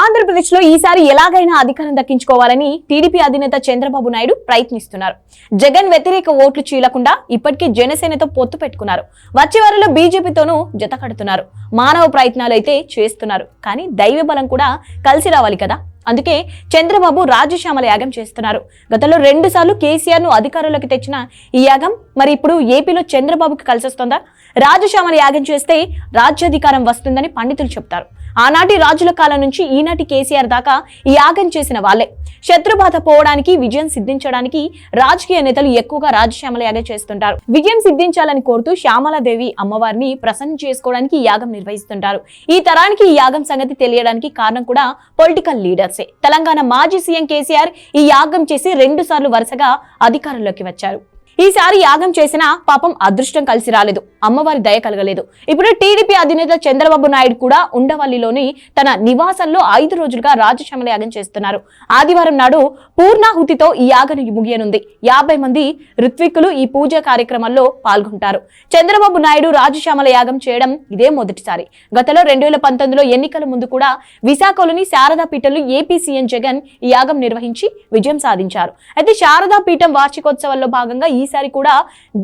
ఆంధ్రప్రదేశ్లో ఈసారి ఎలాగైనా అధికారం దక్కించుకోవాలని టీడీపీ అధినేత చంద్రబాబు నాయుడు ప్రయత్నిస్తున్నారు. జగన్ వ్యతిరేక ఓట్లు చీలకుండా ఇప్పటికే జనసేనతో పొత్తు పెట్టుకున్నారు. వచ్చే వారిలో బీజేపీతోనూ జత కడుతున్నారు. మానవ ప్రయత్నాలు అయితే చేస్తున్నారు. కానీ దైవ బలం కూడా కలిసి రావాలి కదా? అందుకే చంద్రబాబు రాజశ్యామల యాగం చేస్తున్నారు. గతంలో రెండు సార్లు కేసీఆర్ను అధికారంలోకి తెచ్చిన ఈ యాగం మరి ఇప్పుడు ఏపీలో చంద్రబాబుకి కలిసి వస్తుందా రాజశ్యామల యాగం చేస్తే రాజ్యాధికారం వస్తుందని పండితులు చెప్తారు. ఆనాటి రాజుల కాలం నుంచి ఈనాటి కేసీఆర్ దాకా ఈ యాగం చేసిన వాళ్ళే. శత్రుబాధ పోవడానికి విజయం సిద్ధించడానికి రాజకీయ నేతలు ఎక్కువగా రాజశ్యామల యాగం చేస్తుంటారు. విజయం సిద్ధించాలని కోరుతూ శ్యామలాదేవి అమ్మవారిని ప్రసన్నం చేసుకోవడానికి యాగం నిర్వహిస్తుంటారు. ఈ తరానికి ఈ యాగం సంగతి తెలియడానికి కారణం కూడా పొలిటికల్ లీడర్స్. తెలంగాణ మాజీ సీఎం కేసీఆర్ ఈ యాగం చేసి రెండు సార్లు వరుసగా అధికారంలోకి వచ్చారు. ఈసారి యాగం చేసినా పాపం అదృష్టం కలిసి రాలేదు. అమ్మవారి దయ కలగలేదు. ఇప్పుడు టీడీపీ అధినేత చంద్రబాబు నాయుడు కూడా ఉండవల్లిలోని తన నివాసంలో ఐదు రోజులుగా రాజశ్యామల యాగం చేస్తున్నారు. ఆదివారం నాడు పూర్ణాహుతితో ఈ యాగం ముగియనుంది. యాభై మంది ఋత్విక్కులు ఈ పూజా కార్యక్రమంలో పాల్గొంటారు. చంద్రబాబు నాయుడు రాజశ్యామల యాగం చేయడం ఇదే మొదటిసారి. గతంలో రెండు వేల పంతొమ్మిదిలో ఎన్నికల ముందు కూడా విశాఖలోని శారదా పీఠంలో ఏపీ సీఎం జగన్ ఈ యాగం నిర్వహించి విజయం సాధించారు. అయితే శారదా పీఠం వార్షికోత్సవంలో భాగంగా ఈసారి కూడా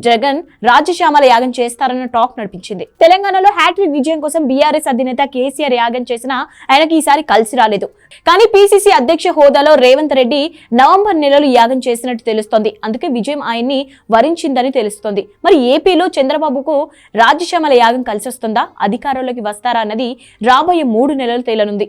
జగన్ రాజశ్యామల యాగం చేస్తారు చేస్తారన్న టాక్ నడిపించింది. తెలంగాణలో హ్యాట్రిక్ విజయం కోసం బీఆర్ఎస్ అధినేత కేసీఆర్ యాగం చేసిన ఆయనకి ఈసారి కలిసి రాలేదు. కానీ పీసీసీ అధ్యక్ష హోదాలో రేవంత్ రెడ్డి నవంబర్ నెలలో యాగం చేసినట్టు తెలుస్తోంది. అందుకే విజయం ఆయన్ని వరించిందని తెలుస్తోంది. మరి ఏపీలో చంద్రబాబుకు రాజశ్యామల యాగం కలిసి వస్తుందా అధికారంలోకి వస్తారా అన్నది రాబోయే మూడు నెలలు తేలనుంది.